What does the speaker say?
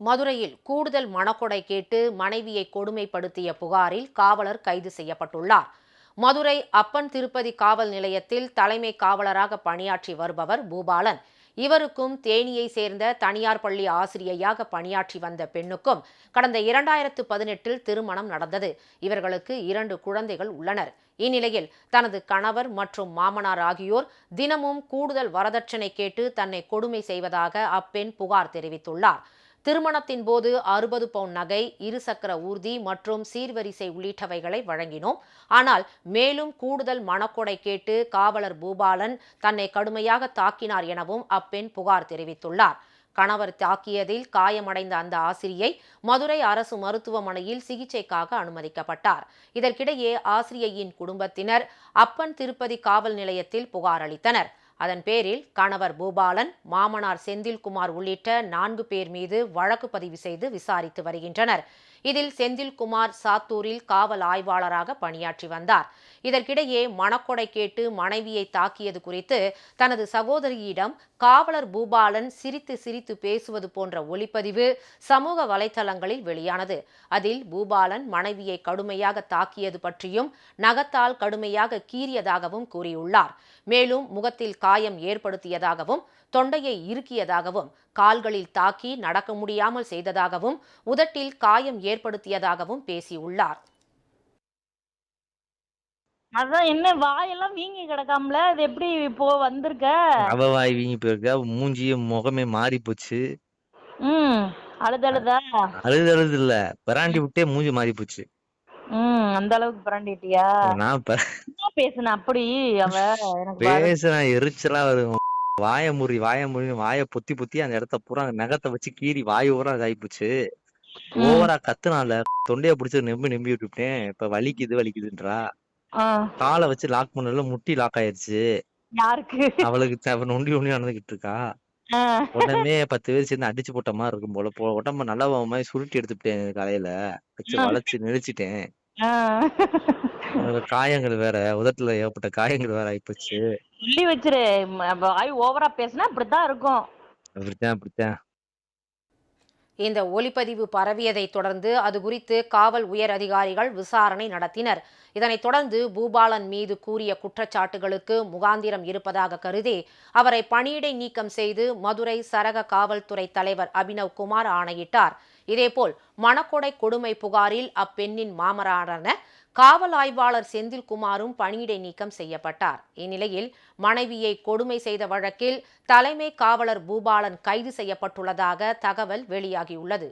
மதுரையில் கூடுதல் மணக்கொடை கேட்டு மனைவியை கொடுமைப்படுத்திய புகாரில் காவலர் கைது செய்யப்பட்டுள்ளார். மதுரை அப்பன் திருப்பதி காவல் நிலையத்தில் தலைமை காவலராக பணியாற்றி வருபவர் பூபாலன். இவருக்கும் தேனியை சேர்ந்த தனியார் பள்ளி ஆசிரியையாக பணியாற்றி வந்த பெண்ணுக்கும் கடந்த இரண்டாயிரத்து பதினெட்டில் திருமணம் நடந்தது. இவர்களுக்கு இரண்டு குழந்தைகள் உள்ளனர். இந்நிலையில் தனது கணவர் மற்றும் மாமனார் ஆகியோர் தினமும் கூடுதல் வரதட்சணை கேட்டு தன்னை கொடுமை செய்வதாக அப்பெண் புகார் தெரிவித்துள்ளார். திருமணத்தின் போது அறுபது பவுன் நகை இருசக்கர ஊர்தி மற்றும் சீர்வரிசை உள்ளிட்டவைகளை வழங்கினோம். ஆனால் மேலும் கூடுதல் மணக்கொடை கேட்டு காவலர் பூபாலன் தன்னை கடுமையாக தாக்கினார் எனவும் அப்பெண் புகார் தெரிவித்துள்ளார். கணவர் தாக்கியதில் காயமடைந்த அந்த ஆசிரியை மதுரை அரசு மருத்துவமனையில் சிகிச்சைக்காக அனுமதிக்கப்பட்டார். இதற்கிடையே ஆசிரியையின் குடும்பத்தினர் அப்பன் திருப்பதி காவல் நிலையத்தில் புகார் அளித்தனர். அதன் பேரில் கணவர் பூபாலன் மாமனார் செந்தில்குமார் உள்ளிட்ட நான்கு பேர் மீது வழக்கு பதிவு செய்து விசாரித்து வருகின்றனர். இதில் செந்தில்குமார் சாத்தூரில் காவல் ஆய்வாளராக பணியாற்றி வந்தார். இதற்கிடையே மணக்கொடை கேட்டு மனைவியை தாக்கியது குறித்து தனது சகோதரியிடம் காவலர் பூபாலன் சிரித்து சிரித்து பேசுவது போன்ற ஒளிப்பதிவு சமூக வலைதளங்களில் வெளியானது. அதில் பூபாலன் மனைவியை கடுமையாக தாக்கியது பற்றியும் நகத்தால் கடுமையாக கீறியதாகவும் கூறியுள்ளார். மேலும் முகத்தில் காயம் ஏற்படுத்தியதாகவும் தொண்டையை இறுக்கியதாகவும் கால்களில் தாக்கி நடக்க முடியாமல் செய்ததாகவும் உதட்டில் காயம் ஏற்படுத்தியதாகவும் பேசியுள்ளார். அதான் என்ன வாயெல்லாம் வீங்கி கிடக்காமல? இது எப்படி இப்போ வந்திருக்க? அவ வாய் வீங்கி போயிருக்கா. மூஞ்சியும் முகமே மாறி போச்சு. ம் அழுது அழுதா? அழுது அழுது இல்ல. பிராண்டி விட்டே மூஞ்சி மாறி போச்சு. ம் அந்த அளவுக்கு பிராண்டிட்டியா? நான் பேசுன அப்படி அவ. பேசுனா எரிச்சலா வரும் வாய முறி வாய முறி வாய பொத்தி பொத்தி அந்த இடத்த பூரா நகத்தை வச்சு கீறி வாய் பூரா இதாயிப்போச்சு. ஓவரா கத்துனால தொண்டைய பிடிச்சு நெம்பி நெம்பி விட்டுட்டேன் இப்ப வலிக்குது வலிக்குதுன்றா. காலை வச்சு லாக் பண்ணல முட்டி லாக் ஆயிருச்சு. யாருக்கு? அவளுக்கு நொண்டி நொண்டி நடந்துகிட்டு இருக்கா. உடனே பத்து பேர் சேர்ந்து அடிச்சு போட்ட மாதிரி இருக்கும் போல. போ உடம்ப நல்லா மாதிரி சுருட்டி எடுத்துட்டேன் காலையில வச்சு. வளைச்சு நெரிச்சிட்டேன் காயங்கள் வேற. உதட்டுல ஏற்பட்ட காயங்கள் வேற ஆயிப்போச்சு. சொல்லி வச்சிரு. வாய் ஓவரா பேசினா இப்படித்தான் இருக்கும். அப்படித்தான் அப்படித்தான். இந்த ஒலிப்பதிவு பரவியதை தொடர்ந்து அது குறித்து காவல் உயர் அதிகாரிகள் விசாரணை நடத்தினர். இதனைத் தொடர்ந்து பூபாலன் மீது கூறிய குற்றச்சாட்டுகளுக்கு முகாந்திரம் இருப்பதாக கருதி அவரை பணியிடை நீக்கம் செய்து மதுரை சரக காவல்துறை தலைவர் அபினவ் குமார் ஆணையிட்டார். இதேபோல் மணக்கொடை கொடுமை புகாரில் அப்பெண்ணின் மாமரான காவல் ஆய்வாளர் செந்தில்குமாரும் பணியிடை நீக்கம் செய்யப்பட்டார். இந்நிலையில் மனைவியை கொடுமை செய்த வழக்கில் தலைமை காவலர் பூபாலன் கைது செய்யப்பட்டுள்ளதாக தகவல் வெளியாகியுள்ளது.